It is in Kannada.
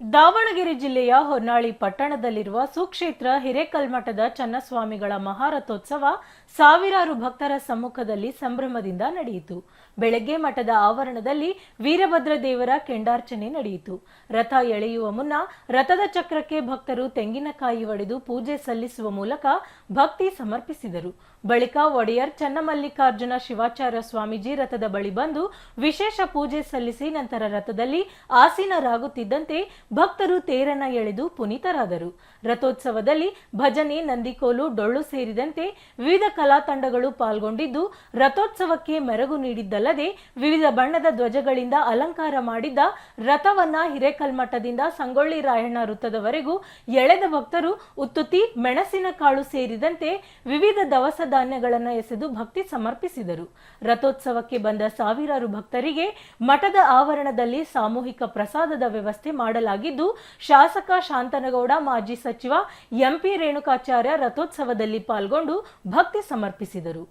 ದಾವಣಗೆರೆ ಜಿಲ್ಲೆಯ ಹೊನ್ನಾಳಿ ಪಟ್ಟಣದಲ್ಲಿರುವ ಸುಕ್ಷೇತ್ರ ಹಿರೇಕಲ್ಮಠದ ಚನ್ನಸ್ವಾಮಿಗಳ ಮಹಾರಥೋತ್ಸವ ಸಾವಿರಾರು ಭಕ್ತರ ಸಮ್ಮುಖದಲ್ಲಿ ಸಂಭ್ರಮದಿಂದ ನಡೆಯಿತು. ಬೆಳಗ್ಗೆ ಮಠದ ಆವರಣದಲ್ಲಿ ವೀರಭದ್ರ ದೇವರ ಕೆಂಡಾರ್ಚನೆ ನಡೆಯಿತು. ರಥ ಎಳೆಯುವ ಮುನ್ನ ರಥದ ಚಕ್ರಕ್ಕೆ ಭಕ್ತರು ತೆಂಗಿನಕಾಯಿ ಒಡೆದು ಪೂಜೆ ಸಲ್ಲಿಸುವ ಮೂಲಕ ಭಕ್ತಿ ಸಮರ್ಪಿಸಿದರು. ಬಳಿಕ ಒಡೆಯರ್ ಚನ್ನಮಲ್ಲಿಕಾರ್ಜುನ ಶಿವಾಚಾರ್ಯ ಸ್ವಾಮೀಜಿ ರಥದ ಬಳಿ ಬಂದು ವಿಶೇಷ ಪೂಜೆ ಸಲ್ಲಿಸಿ ನಂತರ ರಥದಲ್ಲಿ ಆಸೀನರಾಗುತ್ತಿದ್ದಂತೆ ಭಕ್ತರು ತೇರನ್ನ ಎಳೆದು ಪುನೀತರಾದರು. ರಥೋತ್ಸವದಲ್ಲಿ ಭಜನೆ, ನಂದಿಕೋಲು, ಡೊಳ್ಳು ಸೇರಿದಂತೆ ವಿವಿಧ ಕಲಾ ತಂಡಗಳು ಪಾಲ್ಗೊಂಡಿದ್ದು, ರಥೋತ್ಸವಕ್ಕೆ ಮೆರಗು ನೀಡಿದ್ದಲ್ಲದೆ ವಿವಿಧ ಬಣ್ಣದ ಧ್ವಜಗಳಿಂದ ಅಲಂಕಾರ ಮಾಡಿದ್ದ ರಥವನ್ನ ಹಿರೇಕಲ್ಮಠದಿಂದ ಸಂಗೊಳ್ಳಿ ರಾಯಣ್ಣ ವೃತ್ತದವರೆಗೂ ಎಳೆದ ಭಕ್ತರು ಉತ್ತುತಿ ಮೆಣಸಿನಕಾಳು ಸೇರಿದಂತೆ ವಿವಿಧ ದವಸ ಧಾನ್ಯಗಳನ್ನು ಎಸೆದು ಭಕ್ತಿ ಸಮರ್ಪಿಸಿದರು. ರಥೋತ್ಸವಕ್ಕೆ ಬಂದ ಸಾವಿರಾರು ಭಕ್ತರಿಗೆ ಮಠದ ಆವರಣದಲ್ಲಿ ಸಾಮೂಹಿಕ ಪ್ರಸಾದದ ವ್ಯವಸ್ಥೆ ಮಾಡಲಾಗಿದ್ದು ಶಾಸಕ ಶಾಂತನಗೌಡ ಮಾಜಿ ಸಚಿವ ಎಂಪಿ ರೇಣುಕಾಚಾರ್ಯ ರಥೋತ್ಸವದಲ್ಲಿ ಪಾಲ್ಗೊಂಡು ಭಕ್ತಿ ಸಮರ್ಪಿಸಿದರು.